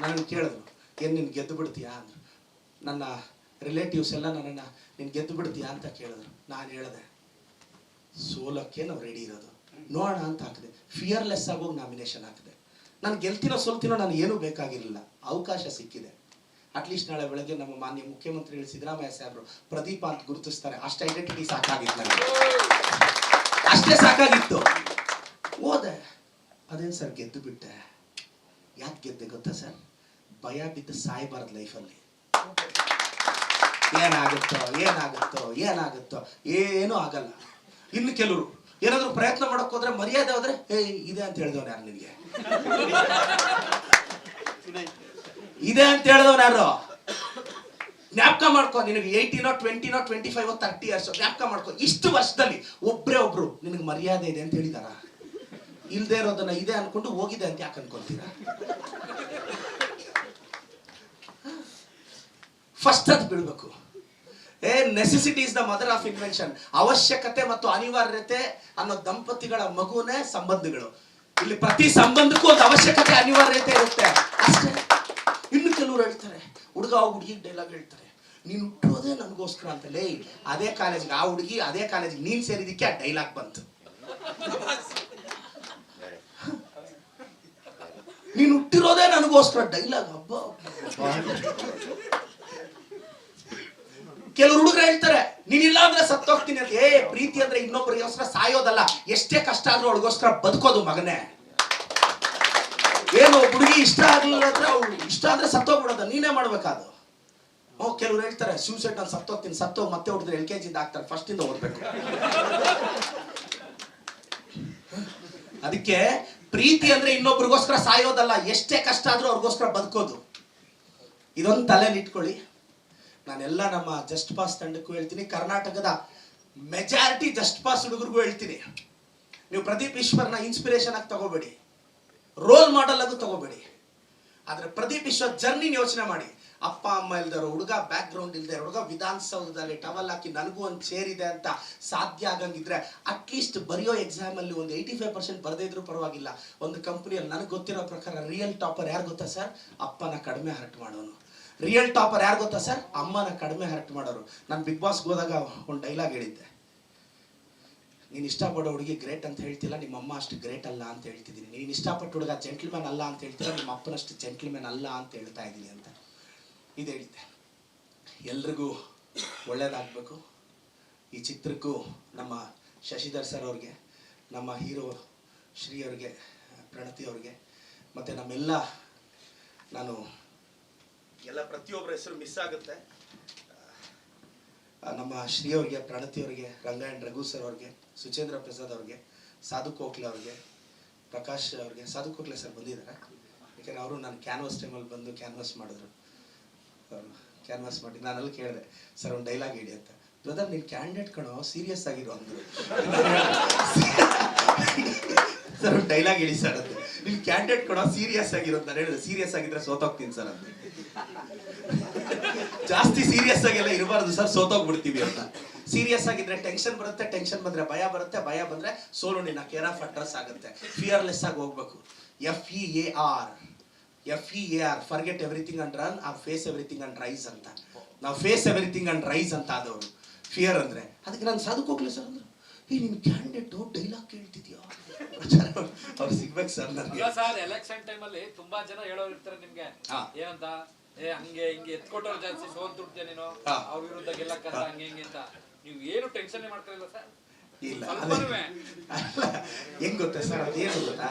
ನನಗೆ ಕೇಳಿದ್ರು, ಏನು ನೀನು ಗೆದ್ದು ಬಿಡ್ತೀಯಾ? ಅಂದರು. ನನ್ನ ರಿಲೇಟಿವ್ಸ್ ಎಲ್ಲ ನನ್ನನ್ನು, ನೀನು ಗೆದ್ದು ಬಿಡ್ತೀಯಾ? ಅಂತ ಕೇಳಿದ್ರು. ನಾನು ಹೇಳಿದೆ ಸೋಲಕ್ಕೆ ನಾವು ರೆಡಿ ಇರೋದು? ನೋಡೋಣ ಅಂತ ಹಾಕಿದೆ. ಫಿಯರ್ಲೆಸ್ ಆಗೋಗಿ ನಾಮಿನೇಷನ್ ಹಾಕಿದೆ. ನಾನು ಗೆಲ್ತಿನೋ ಸೋಲ್ತಿನೋ ನಾನು ಏನೂ ಬೇಕಾಗಿರಲಿಲ್ಲ. ಅವಕಾಶ ಸಿಕ್ಕಿದೆ. ಅಟ್ಲೀಸ್ಟ್ ನಾಳೆ ಬೆಳಗ್ಗೆ ನಮ್ಮ ಮಾನ್ಯ ಮುಖ್ಯಮಂತ್ರಿಗಳು ಸಿದ್ದರಾಮಯ್ಯ ಸಾಹೇಬರು ಪ್ರದೀಪ ಅಂತ ಗುರುತಿಸ್ತಾರೆ. ಅಷ್ಟು ಐಡೆಂಟಿಟಿ ಸಾಕಾಗಿತ್ತು ನನಗೆ ಅಷ್ಟೇ ಸಾಕಾಗಿತ್ತು. ಹೋದೆ. ಅದೇನು ಸರ್, ಗೆದ್ದು ಬಿಟ್ಟೆ? ಯಾಕೆ ಗೆದ್ದೆ ಗೊತ್ತಾ ಸರ್? ಭಯ ಬಿದ್ದು ಸಾಯ್ಬಾರ್ದು ಲೈಫಲ್ಲಿ ಏನಾಗುತ್ತೋ ಏನಾಗುತ್ತೋ ಏನಾಗುತ್ತೋ, ಏನೂ ಆಗಲ್ಲ. ಇನ್ನು ಕೆಲವರು, ಏನಾದರೂ ಪ್ರಯತ್ನ ಮಾಡಕ್ ಹೋದ್ರೆ ಮರ್ಯಾದೆ ಹೋದ್ರೆ ಏ ಇದೆ ಅಂತ ಹೇಳಿದವನು ಯಾರು ನಿನಗೆ? ಇದೆ ಅಂತ ಹೇಳಿದವನು ಯಾರು? ಜ್ಞಾಪಕ ಮಾಡ್ಕೊ, ನಿನಗೆ ಏಯ್ಟೀನೋ ಟ್ವೆಂಟಿನೋ ಟ್ವೆಂಟಿ ಫೈವ್ ತರ್ಟಿ ಇಯರ್ಸ್ ಜ್ಞಾಪಕ ಮಾಡ್ಕೊ. ಇಷ್ಟು ವರ್ಷದಲ್ಲಿ ಒಬ್ಬರೇ ಒಬ್ರು, ನಿನಗೆ ಮರ್ಯಾದೆ ಇದೆ ಅಂತ ಹೇಳಿದಾರ? ಇಲ್ದೇ ಇರೋದನ್ನ ಇದೆ ಅನ್ಕೊಂಡು ಹೋಗಿದೆ ಅಂತ ಯಾಕೆ ಅನ್ಕೊಂತೀರಾ? ಫಸ್ಟ್ ಅದು ಬಿಡಬೇಕು. A necessity is the mother of invention ಅವಶ್ಯಕತೆ ಮತ್ತು ಅನಿವಾರ್ಯತೆ ಅನ್ನೋ ದಂಪತಿಗಳ ಮಗುನೇ ಸಂಬಂಧಗಳು. ಇಲ್ಲಿ ಪ್ರತಿ ಸಂಬಂಧಕ್ಕೂ ಒಂದು ಅವಶ್ಯಕತೆ, ಅನಿವಾರ್ಯತೆ ಇರುತ್ತೆ. ಅಷ್ಟೇ. ಇನ್ನು ಕೆಲವರು ಹೇಳ್ತಾರೆ, ಹುಡುಗ ಹುಡುಗಿ ಡೈಲಾಗ್ ಹೇಳ್ತಾರೆ. ನೀನು ಹುಟ್ಟೋದೇ ನನಗೋಸ್ಕರ ಅಂತ. ಲೇ, ಅದೇ ಕಾಲೇಜ್ಗೆ, ಆ ಹುಡುಗಿ ಅದೇ ಕಾಲೇಜ್ಗೆ ನೀನ್ ಸೇರಿದಕ್ಕೆ ಆ ಡೈಲಾಗ್ ಬಂತು. ನೀನು ಹುಟ್ಟಿರೋದೇ ನನಗೋಸ್ಕರ. ಡೈಲಾಗ್ ಹಬ್ಬ. ಕೆಲವರು ಹುಡುಗರು ಹೇಳ್ತಾರೆ ನೀನಿಲ್ಲ ಅಂದ್ರೆ ಸತ್ತೋಗ್ತೀನಿ ಅಂತ. ಏ, ಪ್ರೀತಿ ಅಂದ್ರೆ ಇನ್ನೊಬ್ಬರಿಗೋಸ್ಕರ ಸಾಯೋದಲ್ಲ, ಎಷ್ಟೇ ಕಷ್ಟ ಆದ್ರೂ ಅವಳಿಗೋಸ್ಕರ ಬದುಕೋದು ಮಗನೇ. ಏನು, ಹುಡುಗಿ ಇಷ್ಟ ಆಗ್ಲಿಲ್ಲ ಅಂದ್ರೆ ಅವಳು ಇಷ್ಟ ಆದ್ರೆ ಸತ್ತೋಗ್ಬಿಡೋದ, ನೀನೇ ಮಾಡ್ಬೇಕಾದ್ರು ಓ, ಕೆಲವ್ರು ಹೇಳ್ತಾರೆ ಸೂಸೈಡ್ ನಾನು ಸತ್ತೋಗ್ತೀನಿ, ಸತ್ತೋಗ್ ಮತ್ತೆ ಹುಡುಗರು ಎಲ್ ಕೆ ಜಿಂದ ಆಗ್ತಾರೆ ಫಸ್ಟ್ ಇಂದ ಓದ್ಬೇಕು. ಅದಕ್ಕೆ ಪ್ರೀತಿ ಅಂದ್ರೆ ಇನ್ನೊಬ್ರಿಗೋಸ್ಕರ ಸಾಯೋದಲ್ಲ, ಎಷ್ಟೇ ಕಷ್ಟ ಆದ್ರೂ ಅವ್ರಿಗೋಸ್ಕರ ಬದುಕೋದು. ಇದೊಂದು ತಲೆಯಲ್ಲಿ ಇಟ್ಕೊಳ್ಳಿ. ನಾನೆಲ್ಲ ನಮ್ಮ ಜಸ್ಟ್ ಪಾಸ್ ತಂಡಕ್ಕೂ ಹೇಳ್ತೀನಿ. ಕರ್ನಾಟಕದ ಮೆಜಾರಿಟಿ ಜಸ್ಟ್ ಪಾಸ್ ಹುಡುಗರಿಗೂ ಹೇಳ್ತೀನಿ. ನೀವು ಪ್ರದೀಪ್ ಈಶ್ವರ್ನ ಇನ್ಸ್ಪಿರೇಷನ್ ಆಗಿ ತಗೋಬೇಡಿ. ರೋಲ್ ಮಾಡೆಲ್ ಆಗೂ ತಗೋಬೇಡಿ. ಆದರೆ ಪ್ರದೀಪ್ ಈಶ್ವರ್ ಜರ್ನಿ ಯೋಚನೆ ಮಾಡಿ. ಅಪ್ಪ, ಅಮ್ಮ ಇಲ್ದಾರ ಹುಡುಗ ಬ್ಯಾಕ್ ಗ್ರೌಂಡ್ ಇಲ್ದೆ ಹುಡುಗ ವಿಧಾನಸೌಧದಲ್ಲಿ ಟವಲ್ ಹಾಕಿ ನನಗೂ ಒಂದು ಸೇರಿದೆ ಅಂತ ಸಾಧ್ಯ ಆಗಂಗಿದ್ರೆ ಅಟ್ಲೀಸ್ಟ್ ಬರೆಯೋ ಎಕ್ಸಾಮ್ ಅಲ್ಲಿ ಒಂದು ಏಯ್ಟಿ ಫೈವ್ ಪರ್ಸೆಂಟ್ ಬರದೇ ಇದ್ರೂ ಪರವಾಗಿಲ್ಲ. ಒಂದು ಕಂಪ್ನಿಯಲ್ಲಿ ನನಗೆ ಗೊತ್ತಿರೋ ಪ್ರಕಾರ ರಿಯಲ್ ಟಾಪರ್ ಯಾರು ಗೊತ್ತಾ ಸರ್ ಅಪ್ಪನ ಕಡಿಮೆ ಹರ್ಟ್ ಮಾಡೋನು. ರಿಯಲ್ ಟಾಪರ್ ಯಾರು ಗೊತ್ತಾ ಸರ್ ಅಮ್ಮನ ಕಡಿಮೆ ಹರ್ಟ್ ಮಾಡೋರು. ನಾನು ಬಿಗ್ ಬಾಸ್ಗೆ ಹೋದಾಗ ಒಂದು ಡೈಲಾಗ್ ಹೇಳಿದ್ದೆ. ನೀನು ಇಷ್ಟಪಡೋ ಹುಡುಗಿ ಗ್ರೇಟ್ ಅಂತ ಹೇಳ್ತಿಲ್ಲ, ನಿಮ್ಮ ಅಮ್ಮ ಅಷ್ಟು ಗ್ರೇಟ್ ಅಲ್ಲ ಅಂತ ಹೇಳ್ತಿದ್ದೀನಿ. ನೀನು ಇಷ್ಟಪಟ್ಟು ಹುಡುಗ ಜೆಂಟ್ಲ್ಮ್ಯಾನ್ ಅಲ್ಲ ಅಂತ ಹೇಳ್ತಿಲ್ಲ, ನಿಮ್ಮ ಅಪ್ಪನಷ್ಟು ಜೆಂಟ್ಲ್ಮ್ಯಾನ್ ಅಲ್ಲ ಅಂತ ಹೇಳ್ತಾ ಇದ್ದೀನಿ ಅಂತ ಇದು ಹೇಳಿದ್ದೆ. ಎಲ್ರಿಗೂ ಒಳ್ಳೇದಾಗಬೇಕು. ಈ ಚಿತ್ರಕ್ಕೂ ನಮ್ಮ ಶಶಿಧರ್ ಸರ್ ಅವ್ರಿಗೆ, ನಮ್ಮ ಹೀರೋ ಶ್ರೀ ಅವ್ರಿಗೆ, ಪ್ರಣತಿ ಅವ್ರಿಗೆ, ಮತ್ತು ನಮ್ಮೆಲ್ಲ ನಾನು ಎಲ್ಲ ಪ್ರತಿಯೊಬ್ಬರ ಹೆಸರು ಮಿಸ್ ಆಗುತ್ತೆ. ನಮ್ಮ ಶ್ರೀ ಅವ್ರಿಗೆ ಪ್ರಣತಿ ಅವರಿಗೆ ರಂಗಾಯಣ್ ರಘು ಸರ್ ಅವ್ರಿಗೆ, ಸುಚೇಂದ್ರ ಪ್ರಸಾದ್ ಅವ್ರಿಗೆ, ಸಾಧು ಕೋಕ್ಲೆ ಅವ್ರಿಗೆ, ಪ್ರಕಾಶ್ ಅವ್ರಿಗೆ, ಸಾಧು ಕೋಕ್ಲೆ ಸರ್ ಬಂದಿದ್ದಾರೆ. ಯಾಕಂದ್ರೆ ಅವರು ನಾನು ಕ್ಯಾನ್ವಾಸ್ ಟೈಮಲ್ಲಿ ಬಂದು ಕ್ಯಾನ್ವಾಸ್ ಮಾಡಿದ್ರು. ಕ್ಯಾನ್ವಾಸ್ ಮಾಡಿ ನಾನು ಅಲ್ಲಿ ಕೇಳಿದೆ ಸರ್ ಒಂದು ಡೈಲಾಗ್ ಹೇಳಿ ಅಂತ. ಬ್ರದರ್ ನೀನು ಕ್ಯಾಂಡಿಡೇಟ್ ಕಣೋ ಸೀರಿಯಸ್ ಆಗಿರೋ ಅಂದರು. ಸರ್ ಒಂದು ಡೈಲಾಗ್ ಹೇಳಿ ಸರ್ ಅಂತ. ನೀವು ಕ್ಯಾಂಡಿಡೇಟ್ ಕಣೋ ಸೀರಿಯಸ್ ಆಗಿರೋದು ನಾನು ಹೇಳಿದೆ. ಸೀರಿಯಸ್ ಆಗಿದ್ರೆ ಸೋತೋಗ್ತೀನಿ ಸರ್ ಅಂತ. ಜಾಸ್ತಿ ಸೀರಿಯಸ್ ಆಗೆಲ್ಲ ಇರಬಾರ್ದು ಸರ್ ಸೋತೋಗ್ಬಿಡ್ತೀವಿ ಅಂತ. ಸೀರಿಯಸ್ ಆಗಿದ್ರೆ ಟೆನ್ಷನ್ ಬರುತ್ತೆ ಟೆನ್ಷನ್ ಬಂದ್ರೆ ಭಯ ಬರುತ್ತೆ ಭಯ ಬಂದ್ರೆ ಸೋಲು ನಿನ್ನ ಕೇರ್ ಆಫ್ ಅಡ್ರೆಸ್ ಆಗುತ್ತೆ. ಫಿಯರ್ಲೆಸ್ ಆಗಿ ಹೋಗ್ಬೇಕು. F E A R F E A R forget everything and run or face everything and rise ಅಂತ. ನಾವು ಫೇಸ್ ಎವ್ರಿಥಿಂಗ್ ಅಂಡ್ ರೈಸ್ ಅಂತ ಆದವರು. ಫಿಯರ್ ಅಂದ್ರೆ ಅದಕ್ಕೆ ನಾನು ಸಾಧು ಹೋಗ್ಲಿ ಸರ್ ಅಂದ್ರೆ. ಏ ನಿನ್ ಕ್ಯಾಂಡಿಡೇಟ್ ಡೈಲಾಗ್ ಕೇಳ್ತಿದ್ಯಾ? ಅವ್ರು ಸಿಗ್ಬೇಕು ಸರ್ ನನಗೆ. ಸರ್ ಎಲೆಕ್ಷನ್ ಟೈಮಲ್ಲಿ ತುಂಬಾ ಜನ ಹೇಳೋರು ಇರ್ತಾರೆ ನಿಮ್ಗೆ. ಏನಂತ? ಏ ಹಂಗೆ ಹಿಂಗೆ ಎತ್ಕೊಟ್ಟವ್ರು ಜಾಸ್ತಿ ಸೋಲ್ ದುಡ್ತೀಯ ನೀನು. ಹಾ. ಅವ್ರ ವಿರುದ್ಧ ಗೆಲ್ಲಕ್ಕ ಹಂಗೆ ಹಿಂಗೆ ಅಂತ. ನೀವು ಏನು ಟೆನ್ಷನ್ ಮಾಡ್ತಿಲ್ಲ ಸರ್? ಇಲ್ಲ. ಅಲ್ಲ ಹೆಂಗ್ ಗೊತ್ತಾ ಸರ್ ಅದೇನು ಗೊತ್ತಾ?